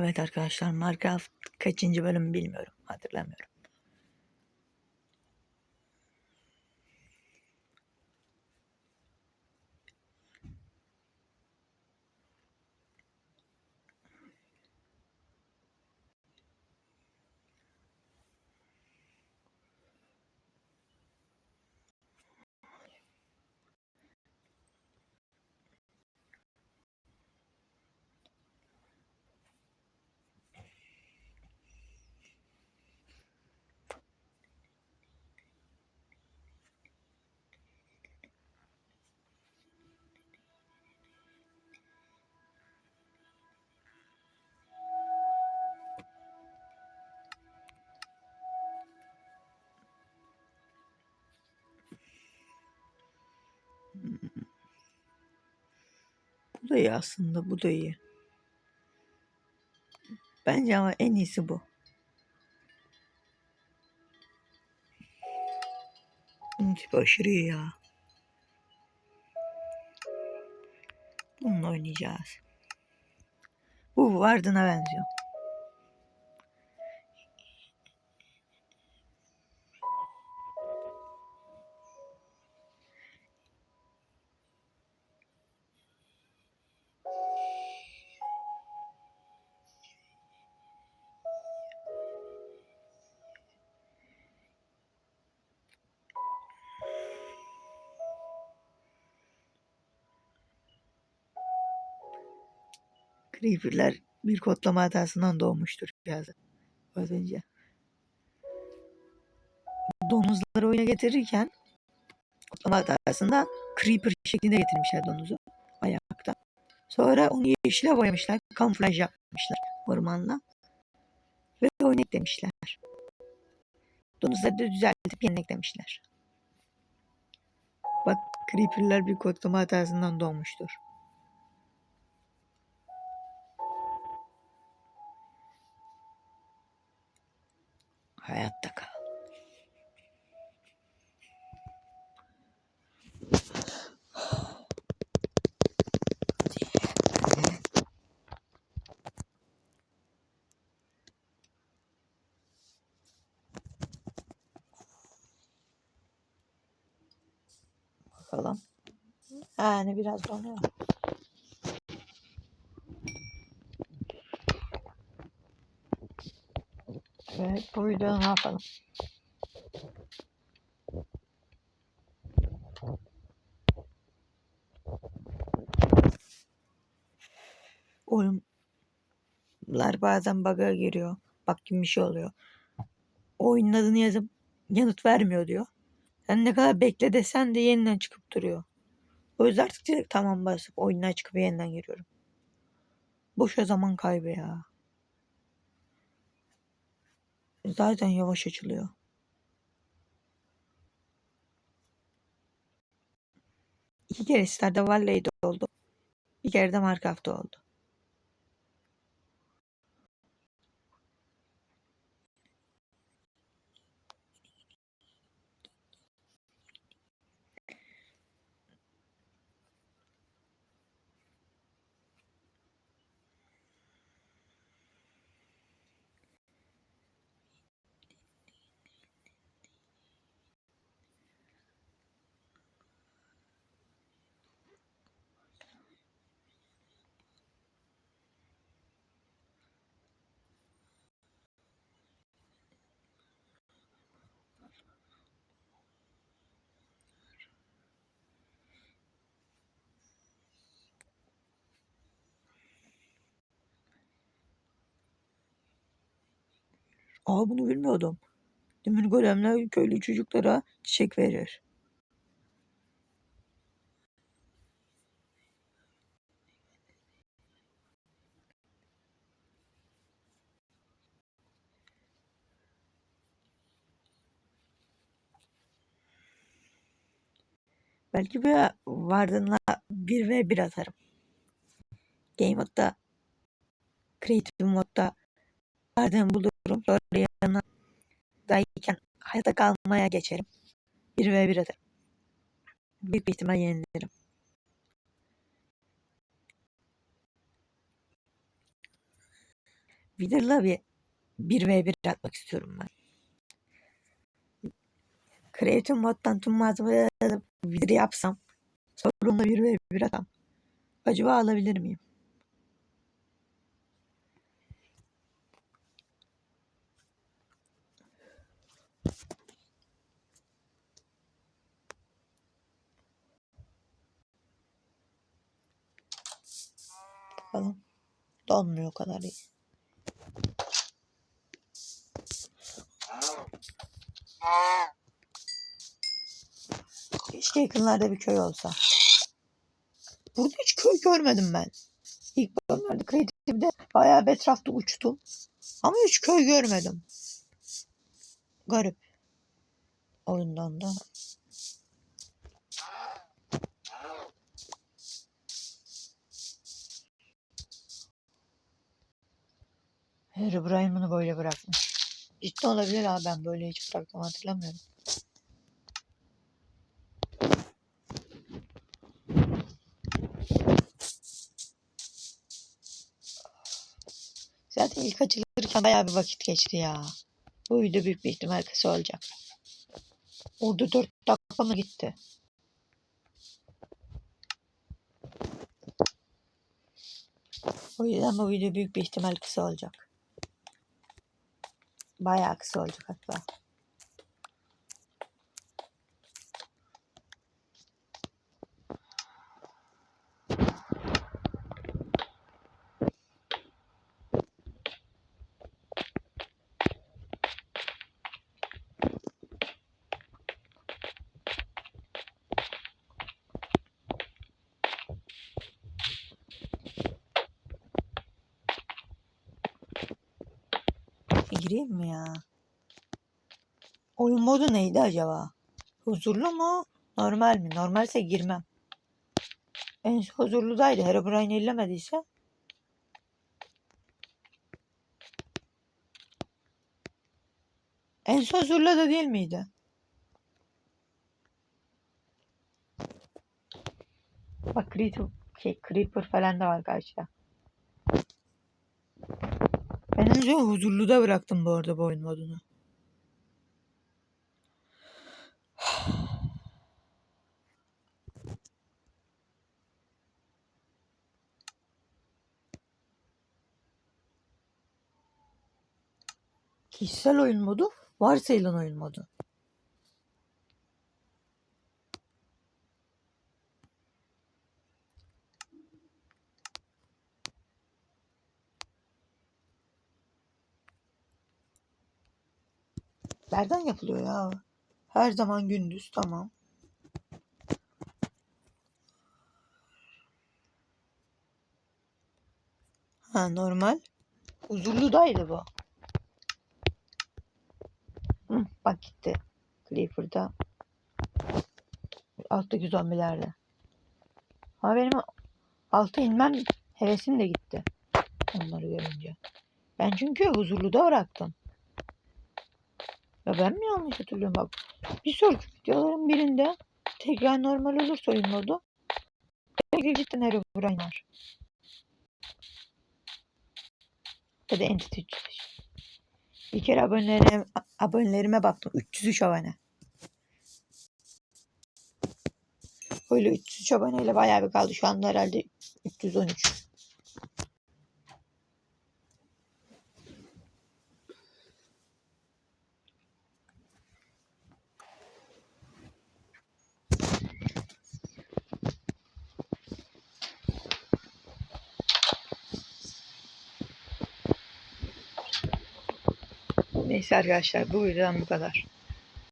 Evet arkadaşlar Minecraft kaçıncı bölüm bilmiyorum. Hatırlamıyorum. Da iyi aslında. Bu da iyi. Bence ama en iyisi bu. Bunun tipi aşırı iyi ya. Bununla oynayacağız. Bu Vardın'a benziyor. Creeper'ler bir kodlama hatasından doğmuştur biraz az önce. Domuzları oyuna getirirken kodlama hatasında Creeper şeklinde getirmişler domuzu ayakta. Sonra onu yeşile boyamışlar. Kamuflaj yapmışlar ormanla. Ve oyuna eklemişler. Domuzları da düzeltip yeniden eklemişler. Bak Creeper'ler bir kodlama hatasından doğmuştur. Hayatta kal. Bakalım. Yani biraz donuyor. Evet bu videoda ne yapalım? Oyunlar bazen bug'a giriyor. Bak gibi bir şey oluyor. Oyunun adını yazıp yanıt vermiyor diyor. Sen ne kadar bekle desen de yeniden çıkıp duruyor. O yüzden artık direkt tamam basıp oyundan çıkıp yeniden giriyorum. Boşa zaman kaybı ya. Zaten yavaş açılıyor. İki kere Stardew Valley'de oldu. Bir kere de Minecraft'ta oldu. Aa bunu bilmiyordum. Demir golemler köylü çocuklara çiçek verir. Belki bir Vardın'la 1 ve 1 atarım. Game modda Creative modda Vardın bulurum. Sonra yanına dayken hayatta kalmaya geçerim. 1 ve 1 atarım. Büyük bir ihtimal yenilirim. Wither'la bir 1v1 atmak istiyorum ben. Creative moddan tüm malzemeleri Wither yapsam sorunla 1v1 atsam acaba alabilir miyim? Bakalım. Donmuyor o kadar iyi. Keşke yakınlarda bir köy olsa. Burada hiç köy görmedim ben. İlk bölümlerde kreatifde bayağı bir etrafta uçtum. Ama hiç köy görmedim. Garip. Oyundan da. Herobrine bunu böyle bırakmış. Ciddi olabilir abi ben böyle hiç bıraktım hatırlamıyorum. Zaten ilk açılırken bayağı bir vakit geçti ya. Bu video büyük bir ihtimal kısa olacak. Orada 4 dakika mı gitti? O yüzden bu video büyük bir ihtimal kısa olacak. Bayağı kısa olacak hatta. Gireyim mi ya? Oyun modu neydi acaba? Huzurlu mu? Normal mi? Normalse girmem. En huzurludaydı. Herobrine ellemediyse. En son huzurlu da değil miydi? Bak Creeper, şey, Creeper falan da var karşıda. Ben önce huzurluda bıraktım bu arada bu oyun modunu. Kişisel oyun modu, varsayılan oyun modu. Nereden yapılıyor ya? Her zaman gündüz tamam. Ha normal. Huzurludaydı bu. Hı, bak gitti. Clifford'da. Alttaki zombilerde. Ama benim alta inmem hevesim de gitti. Onları görünce. Ben çünkü huzurluda bıraktım. Ya ben mi yanlış hatırlıyorum bak. Bir sonraki videoların birinde tekrar normal olursa oyun modu. Tekrar cidden Herobrine var. Ya da Entity 305. Bir kere abonelerime, abonelerime baktım. 303 abone. Öyle 303 aboneyle bayağı bir kaldı. Şu anda herhalde 313. Neyse arkadaşlar bu videodan bu kadar.